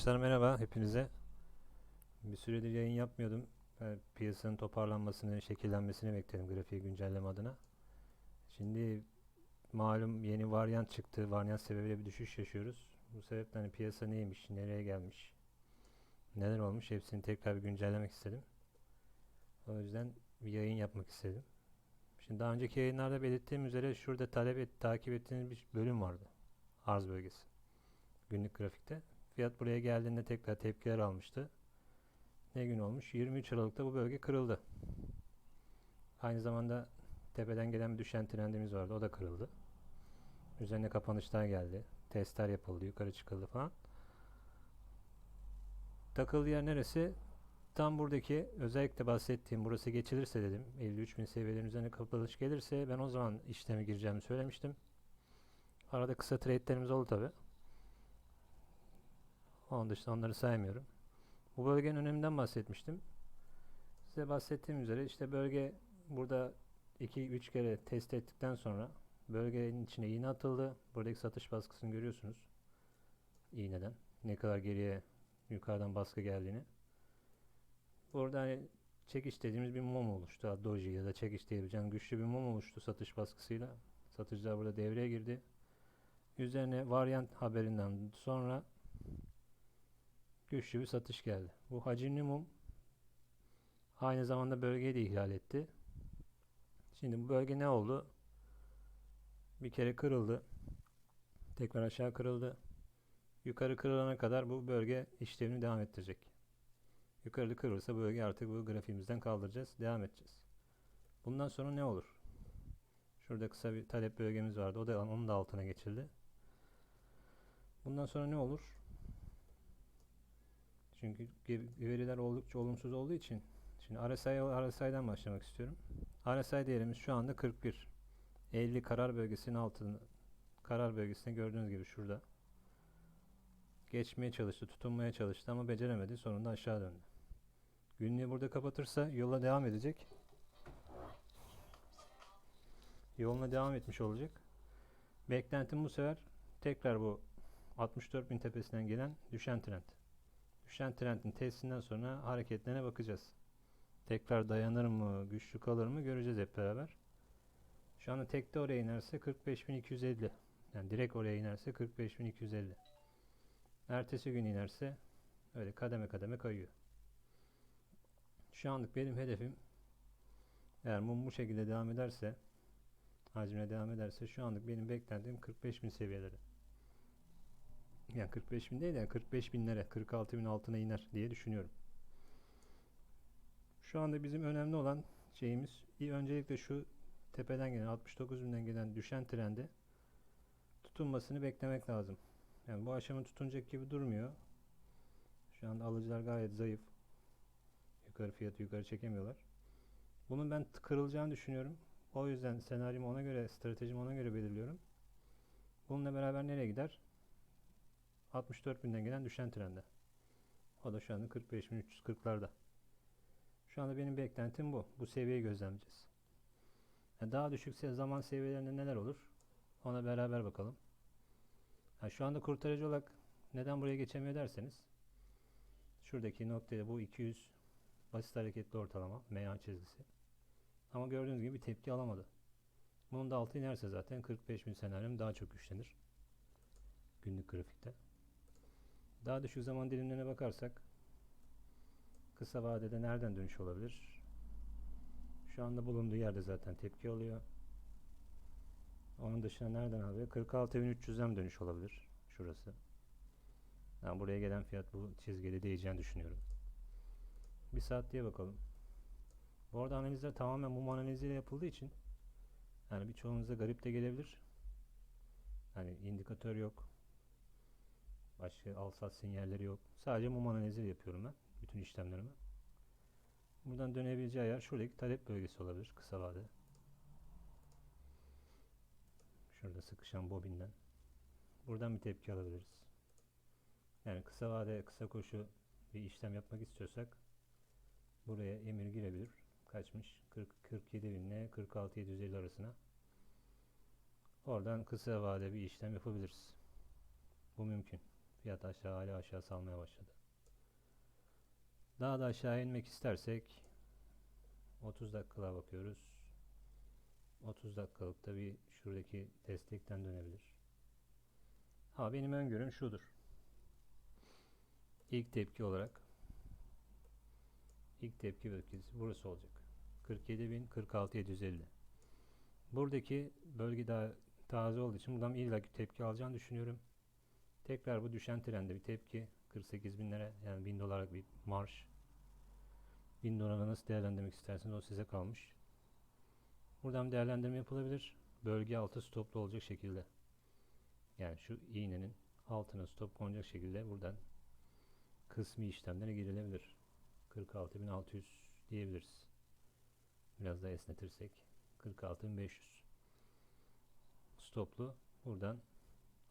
Arkadaşlar merhaba hepinize. Bir süredir yayın yapmıyordum. Ben piyasanın toparlanmasını, şekillenmesini bekledim grafiği güncelleme adına. Şimdi malum yeni varyant çıktı. Varyant sebebiyle bir düşüş yaşıyoruz. Bu sebeple hani piyasa neymiş, nereye gelmiş, neler olmuş hepsini tekrar bir güncellemek istedim. O yüzden bir yayın yapmak istedim. Şimdi daha önceki yayınlarda belirttiğim üzere şurada talep et, takip ettiğiniz bir bölüm vardı. Arz bölgesi. Günlük grafikte. Fiyat buraya geldiğinde tekrar tepkiler almıştı. Ne gün olmuş? 23 Aralık'ta bu bölge kırıldı. Aynı zamanda tepeden gelen bir düşen trendimiz vardı. O da kırıldı. Üzerine kapanışlar geldi. Testler yapıldı. Yukarı çıkıldı falan. Takıldığı yer neresi? Tam buradaki özellikle bahsettiğim burası geçilirse dedim. 53.000 seviyelerin üzerine kapanış gelirse ben o zaman işleme gireceğimi söylemiştim. Arada kısa trade'lerimiz oldu tabi. Onun dışında onları saymıyorum. Bu bölgenin öneminden bahsetmiştim. Size bahsettiğim üzere işte bölge burada 2-3 kere test ettikten sonra bölgenin içine iğne atıldı. Buradaki satış baskısını görüyorsunuz. İğneden. Ne kadar geriye yukarıdan baskı geldiğini. Burada hani çekiş dediğimiz bir mum oluştu. Doji ya da çekiş diyebileceğim güçlü bir mum oluştu satış baskısıyla. Satıcılar burada devreye girdi. Üzerine varyant haberinden sonra güçlü bir satış geldi. Bu hacimli mum aynı zamanda bölgeyi de ihlal etti. Şimdi bu bölge ne oldu? Bir kere kırıldı. Tekrar aşağı kırıldı. Yukarı kırılana kadar bu bölge işlemini devam ettirecek. Yukarıda kırılırsa bölge artık bu grafiğimizden kaldıracağız. Devam edeceğiz. Bundan sonra ne olur? Şurada kısa bir talep bölgemiz vardı. O da onun da altına geçildi. Bundan sonra ne olur? Çünkü veriler oldukça olumsuz olduğu için şimdi RSI RSI'den başlamak istiyorum. RSI değerimiz şu anda 41. 50 karar bölgesinin altında karar bölgesinde gördüğünüz gibi şurada. Geçmeye çalıştı, tutunmaya çalıştı ama beceremedi. Sonunda aşağı döndü. Günlüğü burada kapatırsa yola devam edecek. Yoluna devam etmiş olacak. Beklentim bu sefer tekrar bu 64.000 tepesinden gelen düşen trend. Düşen trendin testinden sonra hareketlerine bakacağız. Tekrar dayanır mı, güçlü kalır mı göreceğiz hep beraber. Şu anda tekte oraya inerse 45.250. Yani direkt oraya inerse 45.250. Ertesi gün inerse öyle kademe kademe kayıyor. Şu anlık benim hedefim eğer mum bu şekilde devam ederse hacmine devam ederse şu anlık benim beklentim 45.000 seviyeleri. Yani 45 bin değil de 45 binlere 46 bin altına iner diye düşünüyorum. Şu anda bizim önemli olan şeyimiz öncelikle şu tepeden gelen 69 binden gelen düşen trendi tutunmasını beklemek lazım. Yani bu aşama tutunacak gibi durmuyor. Şu anda alıcılar gayet zayıf. Yukarı fiyatı yukarı çekemiyorlar. Bunun ben kırılacağını düşünüyorum. O yüzden senaryomu ona göre, stratejimi ona göre belirliyorum. Bununla beraber nereye gider? 64 binden gelen düşen trende. O da şu anda 45.340'larda. Şu anda benim beklentim bu. Bu seviyeyi gözlemleyeceğiz. Yani daha düşükse zaman seviyelerinde neler olur? Ona beraber bakalım. Yani şu anda kurtarıcı olarak neden buraya geçemiyor derseniz şuradaki noktaya bu 200 basit hareketli ortalama MA çizgisi. Ama gördüğünüz gibi tepki alamadı. Bunun da altı inerse zaten 45.000 senaryom daha çok güçlenir. Günlük grafikte. Daha düşük zaman dilimlerine bakarsak kısa vadede nereden dönüş olabilir? Şu anda bulunduğu yerde zaten tepki alıyor. Onun dışında nereden alıyor? 46.300'den dönüş olabilir. Şurası. Yani buraya gelen fiyat bu çizgide değeceğini düşünüyorum. Bir saat diye bakalım. Bu arada analizler tamamen mum analiziyle yapıldığı için yani birçoğunuza garip de gelebilir. Yani indikatör yok. Başka al sat sinyalleri yok. Sadece mum analizi yapıyorum ben. Bütün işlemlerimi. Buradan dönebileceği yer şuradaki talep bölgesi olabilir kısa vade. Şurada sıkışan bobinden. Buradan bir tepki alabiliriz. Yani kısa vade, kısa koşu bir işlem yapmak istiyorsak buraya emir girebilir. Kaçmış? 40, 47 bin ile 46 750 arasına. Oradan kısa vade bir işlem yapabiliriz. Bu mümkün. Fiyat aşağı hala aşağı salmaya başladı. Daha da aşağı inmek istersek 30 dakikalığa bakıyoruz. 30 dakikalıkta bir şuradaki destekten dönebilir. Ha benim öngörüm şudur. İlk tepki olarak ilk tepki bölgesi burası olacak. 47.000 46.750. Buradaki bölge daha taze olduğu için buradan illaki tepki alacağını düşünüyorum. Tekrar bu düşen trende bir tepki 48 binlere yani 1000 dolarlık bir marş. 1000 dolara nasıl değerlendirmek isterseniz o size kalmış. Buradan bir değerlendirme yapılabilir. Bölge altı stoplu olacak şekilde. Yani şu iğnenin altına stop konacak şekilde buradan kısmi işlemlere girilebilir. 46.600 diyebiliriz. Biraz da esnetirsek 46.500 stoplu buradan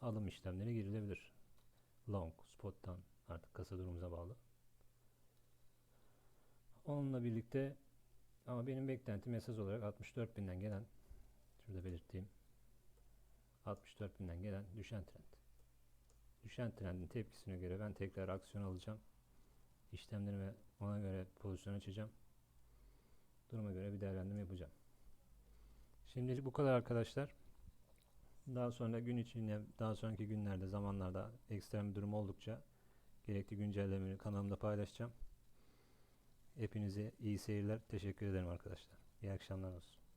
alım işlemleri girilebilir. Long, spot'tan artık kasa durumumuza bağlı. Onunla birlikte ama benim beklentim esas olarak 64.000'den gelen şurada belirttiğim 64.000'den gelen düşen trend. Düşen trendin tepkisine göre ben tekrar aksiyon alacağım. İşlemlerime ona göre pozisyon açacağım. Duruma göre bir değerlendirme yapacağım. Şimdilik bu kadar arkadaşlar. Daha sonra gün içinde, daha sonraki günlerde, zamanlarda ekstrem bir durum oldukça gerekli güncellemeleri kanalımda paylaşacağım. Hepinize iyi seyirler. Teşekkür ederim arkadaşlar. İyi akşamlar olsun.